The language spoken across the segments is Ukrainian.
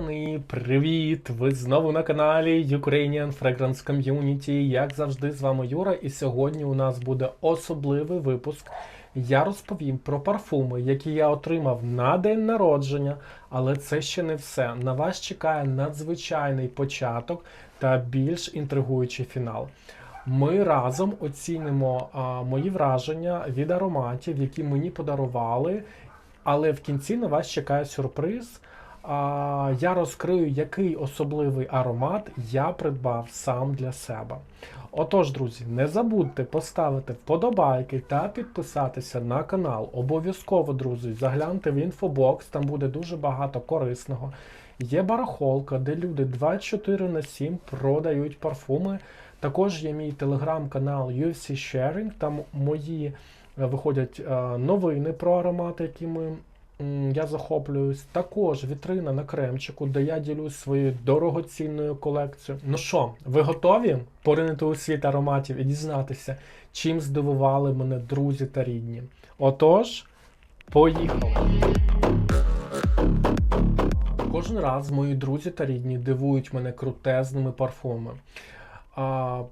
пацани, привіт! Ви знову на каналі Ukrainian Fragrance Community. Як завжди, з вами Юра, і сьогодні у нас буде особливий випуск. Я розповім про парфуми, які я отримав на день народження, але це ще не все. На вас чекає надзвичайний початок та більш інтригуючий фінал. Ми разом оцінимо а, мої враження від ароматів, які мені подарували. Але в кінці на вас чекає сюрприз. А, я розкрию, який особливий аромат я придбав сам для себе. Отож, друзі, не забудьте поставити вподобайки та підписатися на канал. Обов'язково, друзі, загляньте в інфобокс, там буде дуже багато корисного. Є барахолка, де люди 24 на 7 продають парфуми. Також є мій телеграм-канал UFC Sharing, там мої е, виходять е, новини про аромати, якими м, я захоплююсь. Також вітрина на кремчику, де я ділюсь своєю дорогоцінною колекцією. Ну що, ви готові поринути у світ ароматів і дізнатися, чим здивували мене друзі та рідні? Отож, поїхали! Кожен раз мої друзі та рідні дивують мене крутезними парфумами.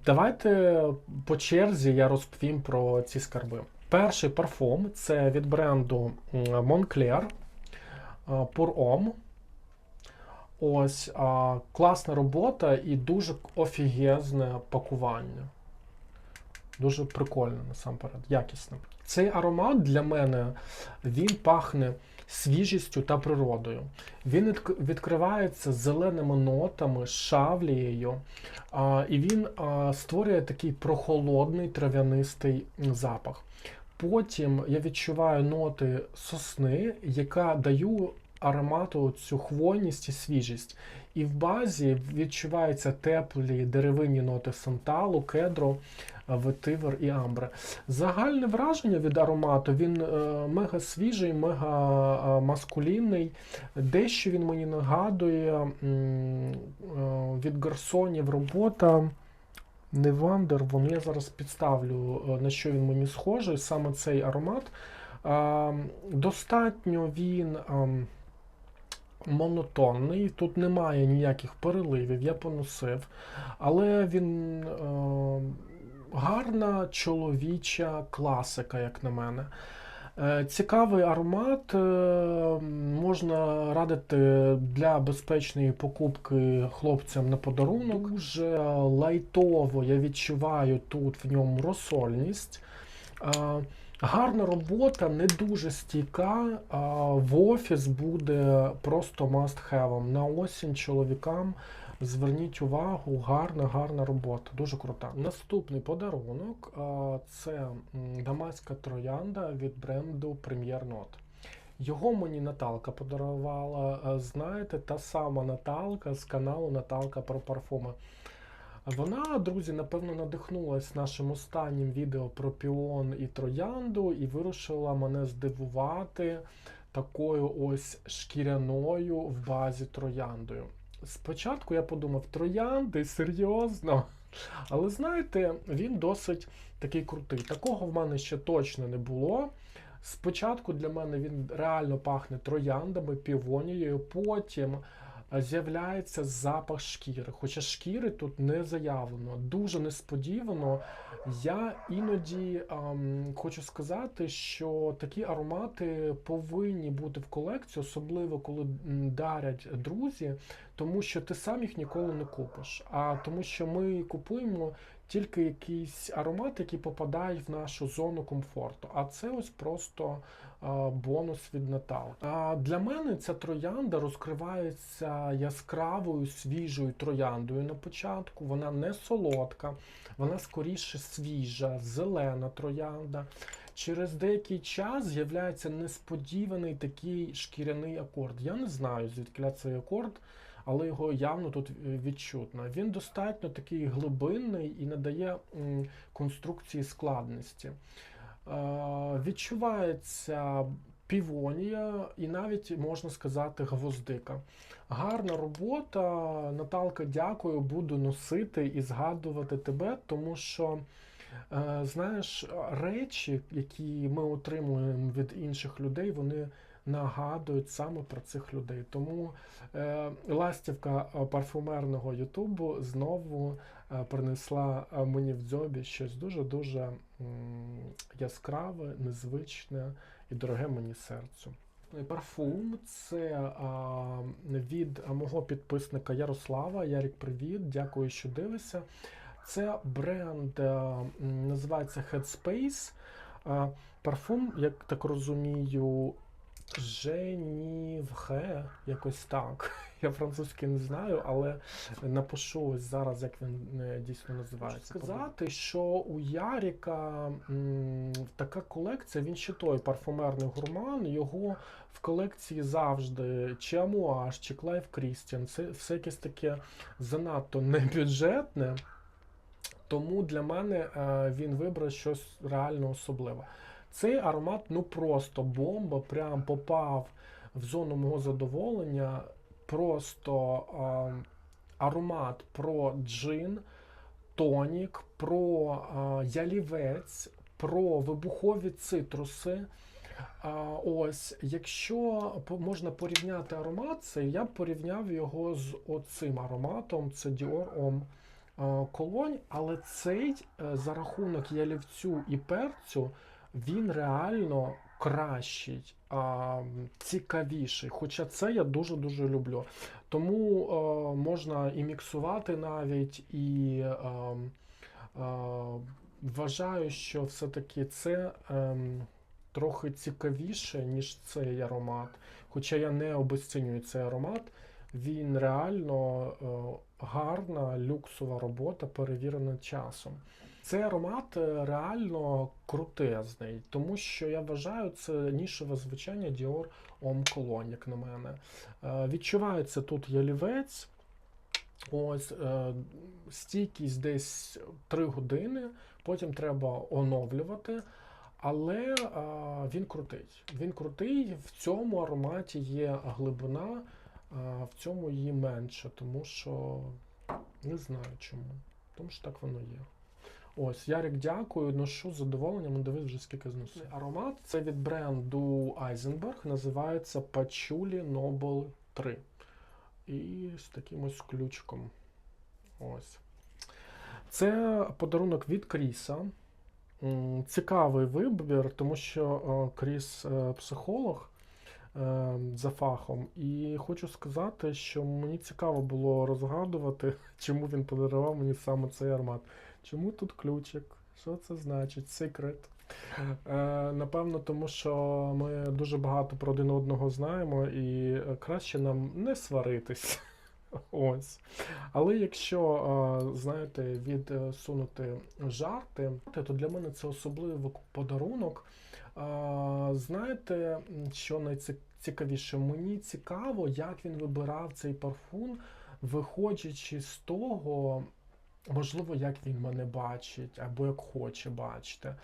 Давайте по черзі я розповім про ці скарби. Перший парфум це від бренду Moncler Pour Homme. Ось а, класна робота і дуже офігезне пакування. Дуже прикольно насамперед, якісне. Цей аромат для мене він пахне свіжістю та природою. Він відк- відкривається зеленими нотами, шавлією, а, і він а, створює такий прохолодний трав'янистий запах. Потім я відчуваю ноти сосни, яка даю аромату цю хвойність і свіжість. І в базі відчуваються теплі деревинні ноти санталу, кедру, ветивер і амбре. Загальне враження від аромату він е, мега свіжий, мега е, маскулінний. Дещо він мені нагадує е, від гарсонів робота. Не Вандервон, я зараз підставлю, е, на що він мені схожий, саме цей аромат. Достатньо він ам, монотонний, тут немає ніяких переливів, я поносив, але він е, гарна чоловіча класика, як на мене. Е, Цікавий аромат, е, можна радити для безпечної покупки хлопцям на подарунок. Дуже лайтово я відчуваю тут в ньому розсольність. Е, Гарна робота, не дуже стійка. В офіс буде просто must have. На осінь чоловікам зверніть увагу, гарна, гарна робота. Дуже крута. Наступний подарунок це дамаська троянда від бренду Premier Note. Його мені Наталка подарувала. Знаєте, та сама Наталка з каналу Наталка про парфуми. Вона, друзі, напевно, надихнулась нашим останнім відео про піон і троянду і вирішила мене здивувати такою ось шкіряною в базі трояндою. Спочатку я подумав, троянди, серйозно. Але знаєте, він досить такий крутий. Такого в мене ще точно не було. Спочатку для мене він реально пахне трояндами, півонією, потім з'являється запах шкіри. Хоча шкіри тут не заявлено. Дуже несподівано. Я іноді ем, хочу сказати, що такі аромати повинні бути в колекції, особливо коли дарять друзі, тому що ти сам їх ніколи не купиш. А тому, що ми купуємо тільки якісь аромати, які попадають в нашу зону комфорту. А це ось просто а, бонус від Натал. А для мене ця троянда розкривається яскравою свіжою трояндою на початку. Вона не солодка, вона скоріше свіжа, зелена троянда. Через деякий час з'являється несподіваний такий шкіряний акорд. Я не знаю, звідки цей акорд, але його явно тут е, відчутно. Він достатньо такий глибинний і надає конструкції складності. Е, відчувається півонія і навіть можна сказати гвоздика. Гарна робота. Наталка, дякую, буду носити і згадувати тебе, тому що. е, Знаєш, речі, які ми отримуємо від інших людей, вони нагадують саме про цих людей. Тому е, ластівка е, парфумерного Ютубу знову е, принесла е, мені в дзьобі щось дуже-дуже яскраве, незвичне і дороге мені серцю. Парфум це а, від мого підписника Ярослава. Ярік, привіт, дякую, що дивишся. Це бренд а, називається Headspace. А, парфум, як так розумію, Женівге, якось так. Я французький не знаю, але напишу ось зараз, як він е, дійсно називається. Хочу сказати, що у Яріка м, така колекція, він ще той парфумерний гурман. Його в колекції завжди чи Амуаж, чи Клайв Крістіан. Це все якесь таке занадто небюджетне. Тому для мене е, він вибрав щось реально особливе. Цей аромат ну просто бомба, прям попав в зону мого задоволення. Просто е, аромат про джин, тонік, про е, ялівець, про вибухові цитруси. А, ось, якщо можна порівняти аромат, цей, я б порівняв його з оцим ароматом, це Dior е, Cologne, але цей е, за рахунок ялівцю і перцю, він реально кращий, а, цікавіший. Хоча це я дуже-дуже люблю. Тому е, можна і міксувати навіть, і е, е, вважаю, що все-таки це. ем, трохи цікавіше, ніж цей аромат. Хоча я не обесцінюю цей аромат, він реально гарна люксова робота, перевірена часом. Цей аромат е, реально крутезний, тому що я вважаю, це нішеве звучання Dior Homme Cologne, як на мене. Е, відчувається тут ялівець. Ось е, стійкість десь 3 години, потім треба оновлювати. Але він крутий. Він крутий. В цьому ароматі є глибина, а в цьому її менше, тому що не знаю чому. Тому що так воно є. Ось, Ярик, дякую. Ношу з задоволенням. Ну, Дивись вже скільки зносив. Аромат це від бренду Eisenberg, називається Patchouli Noble 3. І з таким ось ключиком. Ось. Це подарунок від Кріса. Цікавий вибір, тому що е, Кріс е, психолог е, за фахом, і хочу сказати, що мені цікаво було розгадувати, чому він подарував мені саме цей аромат. Чому тут ключик? Що це значить? Секрет. Е, Напевно, тому що ми дуже багато про один одного знаємо, і краще нам не сваритись. Ось. Але якщо, е, знаєте, відсунути жарти, то для мене це особливий подарунок. Е, Знаєте, що найцікавіше? Мені цікаво, як він вибирав цей парфум, виходячи з того. Можливо, як він мене бачить, або як хоче бачити.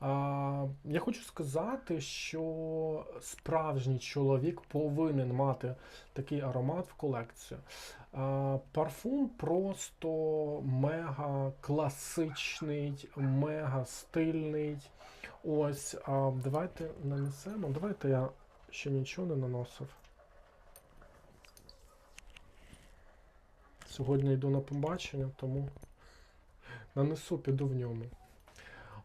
А, я хочу сказати, що справжній чоловік повинен мати такий аромат в колекцію. А, парфум просто мега класичний, мега стильний. Ось, а, давайте нанесемо. Давайте я ще нічого не наносив. Сьогодні йду на побачення, тому нанесу, піду в ньому.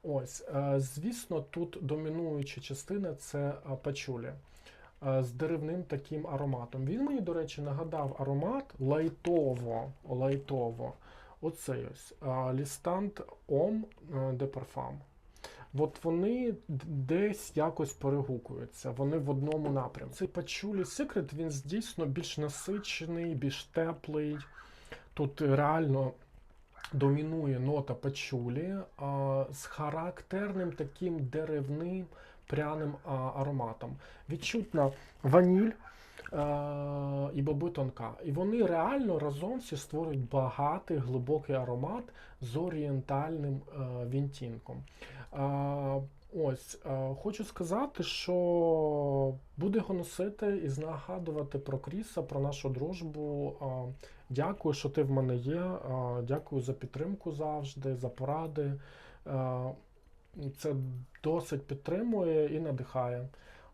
Ось, е, звісно, тут домінуюча частина це е, пачулі е, з деревним таким ароматом. Він мені, до речі, нагадав аромат лайтово. лайтово. Оцей ось Лістант Ом де Parfum. От вони десь якось перегукуються, вони в одному напрямку. Цей пачулі секрет він дійсно більш насичений, більш теплий. Тут реально домінує нота пачулі а, з характерним таким деревним пряним а, ароматом. Відчутна ваніль а, і боби тонка. І вони реально разом всі створюють багатий глибокий аромат з орієнтальним а, відтінком. А, Ось, е, хочу сказати, що буде його носити і нагадувати про Кріса, про нашу дружбу. Е, Дякую, що ти в мене є. е, Дякую за підтримку завжди, за поради. Це досить підтримує і надихає.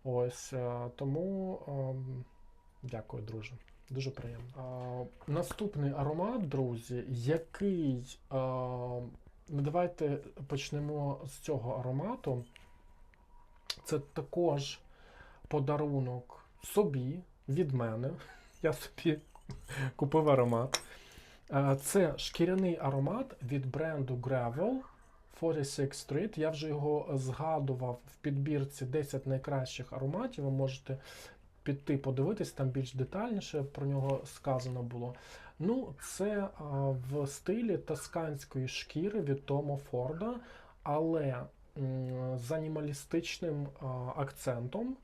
Ось тому дякую, друже. Дуже приємно. Наступний аромат, друзі, який. Ну, давайте почнемо з цього аромату. Це також подарунок собі від мене. Я собі купив аромат. Е, Це шкіряний аромат від бренду Gravel 46 Street. Я вже його згадував в підбірці 10 найкращих ароматів. Ви можете піти подивитись, там більш детальніше про нього сказано було. Ну, це а, в стилі тосканської шкіри від Тома Форда, але м, з анімалістичним а, акцентом.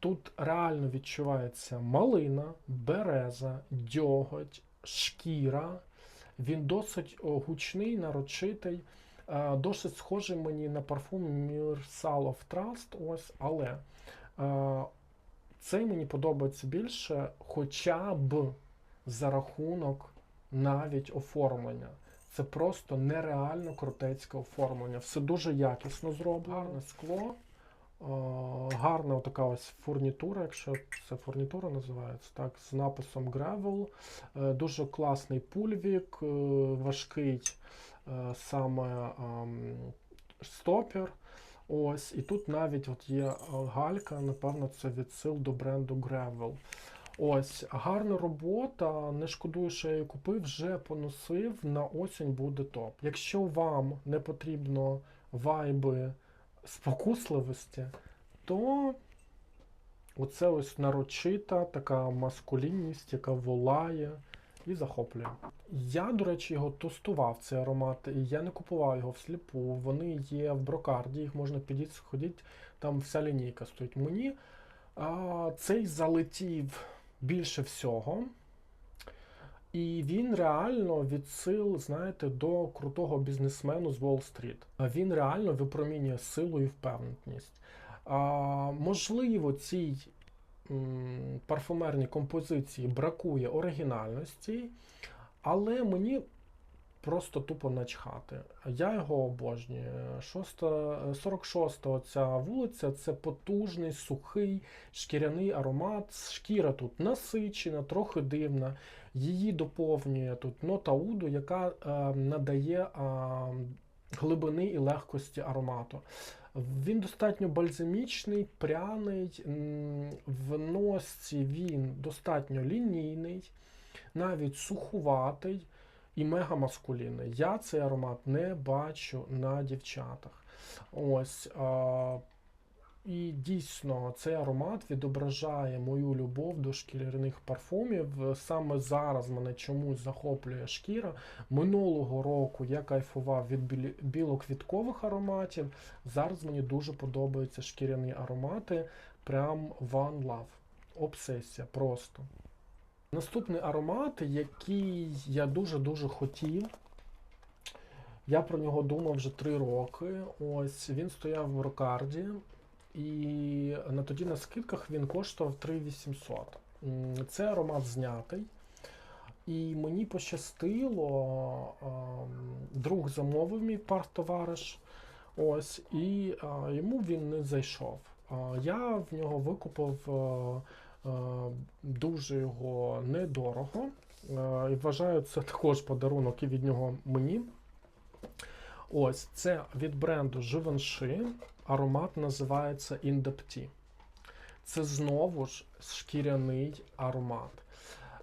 Тут реально відчувається малина, береза, дьоготь, шкіра. Він досить гучний, нарочитий, е, досить схожий мені на парфум Mursal of Trust. Ось, але е, цей мені подобається більше, хоча б за рахунок навіть оформлення. Це просто нереально крутецьке оформлення. Все дуже якісно зроблено. Гарне скло. Гарна така ось фурнітура, якщо це фурнітура називається, так, з написом Gravel. Е, Дуже класний пульвік, е, важкий е, саме стопір. Ось, і тут навіть от є галька, напевно, це відсил до бренду Gravel. Ось, гарна робота. Не шкодую, що я її купив, вже поносив. На осінь буде топ. Якщо вам не потрібно вайби спокусливості, то оце ось нарочита така маскулінність, яка волає і захоплює. Я, до речі, його тестував, цей аромат, і я не купував його всліпу. Вони є в брокарді, їх можна підійти, сходити, там вся лінійка стоїть. Мені а, цей залетів більше всього. І він реально відсил, знаєте, до крутого бізнесмену з Уолл-стріт. Він реально випромінює силу і впевненість. А, можливо, цій м, парфумерній композиції бракує оригінальності, але мені просто тупо начхати. Я його обожнюю. Шоста, 46 ця вулиця це потужний, сухий, шкіряний аромат. Шкіра тут насичена, трохи дивна. Її доповнює тут нота уду, яка е, надає е, глибини і легкості аромату. Він достатньо бальзамічний, пряний, в носці він достатньо лінійний, навіть сухуватий і мегамаскулінний. Я цей аромат не бачу на дівчатах. Ось. А, і дійсно цей аромат відображає мою любов до шкіряних парфумів. Саме зараз мене чомусь захоплює шкіра. Минулого року я кайфував від білоквіткових ароматів. Зараз мені дуже подобаються шкіряні аромати. Прям one love. Обсесія просто. Наступний аромат, який я дуже-дуже хотів. Я про нього думав вже три роки. Ось він стояв в Рокарді. І на тоді на скидках він коштував 3800. Це аромат знятий. І мені пощастило, друг замовив мій партовариш. Ось, і йому він не зайшов. Я в нього викупив дуже його недорого. Е, і вважаю, це також подарунок і від нього мені. Ось, це від бренду Givenchy. Аромат називається Indapti. Це знову ж шкіряний аромат.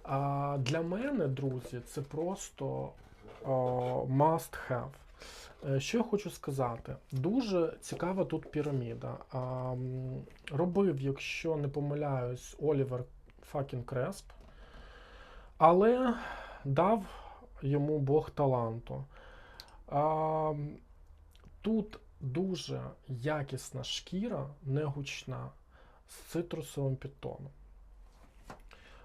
А, для мене, друзі, це просто а, must have. Е, Що я хочу сказати? Дуже цікава тут піраміда. Робив, якщо не помиляюсь, Олівер Факін Кресп, але дав йому Бог таланту. А, тут дуже якісна шкіра, не гучна, з цитрусовим підтоном.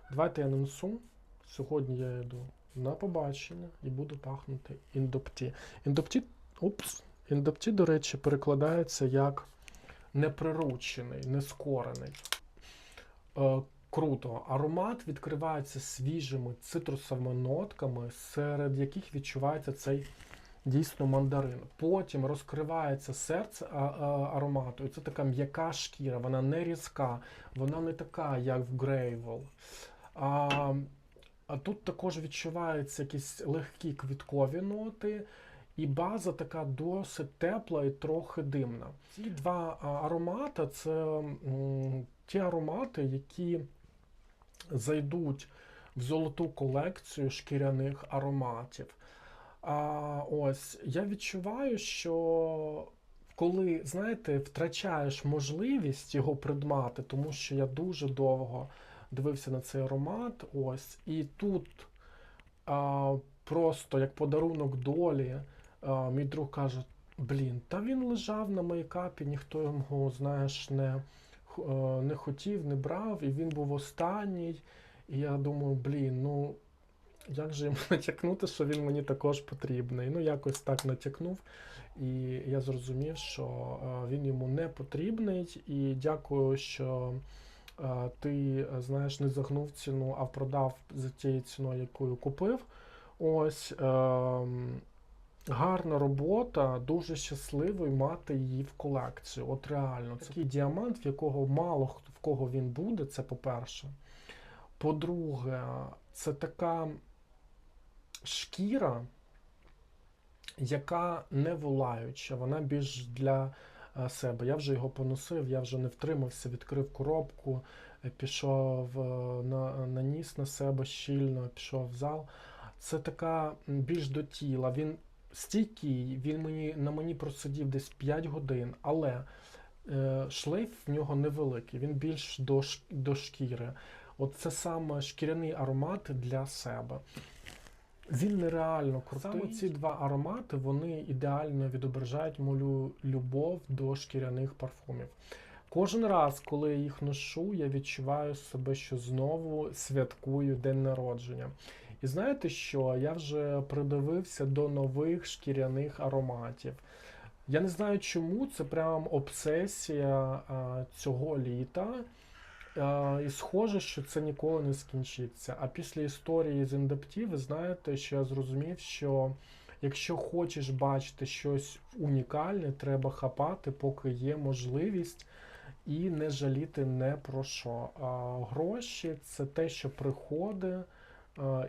Давайте я нанесу. Сьогодні я йду на побачення і буду пахнути індопті. Індопті, упс, індопті, до речі, перекладається як неприручений, нескорений. Круто. Аромат відкривається свіжими цитрусовими нотками, серед яких відчувається цей дійсно мандарин. Потім розкривається серце аромату, і це така м'яка шкіра, вона не різка, вона не така, як в Грейвел. А, а тут також відчуваються якісь легкі квіткові ноти, і база така досить тепла і трохи димна. Ці два аромати це м, ті аромати, які зайдуть в золоту колекцію шкіряних ароматів. А ось я відчуваю, що коли, знаєте, втрачаєш можливість його придмати, тому що я дуже довго дивився на цей аромат, ось, і тут а, просто як подарунок долі, а, мій друг каже: блін, та він лежав на мейкапі, ніхто його, знаєш, не, не хотів, не брав, і він був останній. І я думаю, блін, ну як же йому натякнути, що він мені також потрібний. Ну, якось так натякнув. І я зрозумів, що е, він йому не потрібний. І дякую, що е, ти е, знаєш, не загнув ціну, а продав за тією ціною, якою купив. Ось. Гарна робота, дуже щасливий мати її в колекцію. От реально, це такий діамант, в якого мало в кого він буде, це по-перше. По-друге, це така шкіра, яка не волаюча, вона більш для е, себе. Я вже його поносив, я вже не втримався, відкрив коробку, е, пішов е, на, наніс на себе щільно, пішов в зал. Це така більш до тіла. Він стійкий, він мені, на мені просидів десь 5 годин, але е, шлейф в нього невеликий, він більш до, до шкіри. От це саме шкіряний аромат для себе. Він нереально крутий. Саме ці два аромати вони ідеально відображають мою любов до шкіряних парфумів. Кожен раз, коли я їх ношу, я відчуваю себе, що знову святкую день народження. І знаєте що? Я вже придивився до нових шкіряних ароматів. Я не знаю чому, це прям обсесія а, цього літа. А, і схоже, що це ніколи не скінчиться. А після історії з індепті, ви знаєте, що я зрозумів, що якщо хочеш бачити щось унікальне, треба хапати, поки є можливість, і не жаліти не про що. А, гроші це те, що приходить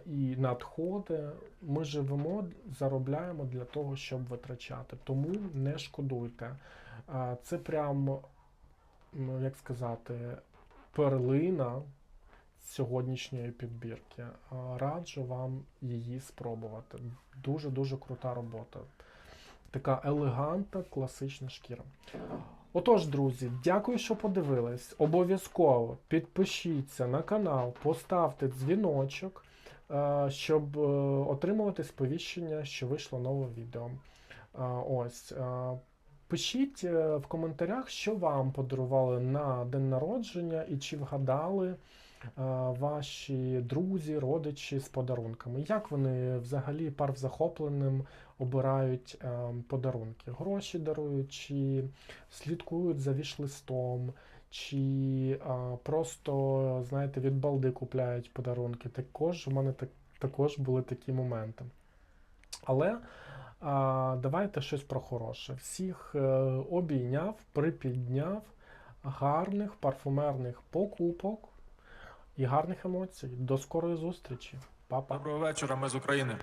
і надходить. Ми живемо, заробляємо для того, щоб витрачати. Тому не шкодуйте. Це прям, ну, як сказати, перлина сьогоднішньої підбірки. Раджу вам її спробувати. Дуже-дуже крута робота. Така елегантна, класична шкіра. Отож, друзі, дякую, що подивились. Обов'язково підпишіться на канал, поставте дзвіночок, щоб е, отримувати сповіщення, що вийшло нове відео. Е, Ось. е, Пишіть е, в коментарях, що вам подарували на день народження і чи вгадали е, ваші друзі, родичі з подарунками. Як вони взагалі пар захопленим обирають е, подарунки? Гроші дарують, чи слідкують за віш-листом, чи е, просто, знаєте, від балди купляють подарунки. Також у мене так, також були такі моменти. Але а, давайте щось про хороше. Всіх е, обійняв, припідняв гарних парфумерних покупок і гарних емоцій. До скорої зустрічі. Па-па. Доброго вечора, ми з України.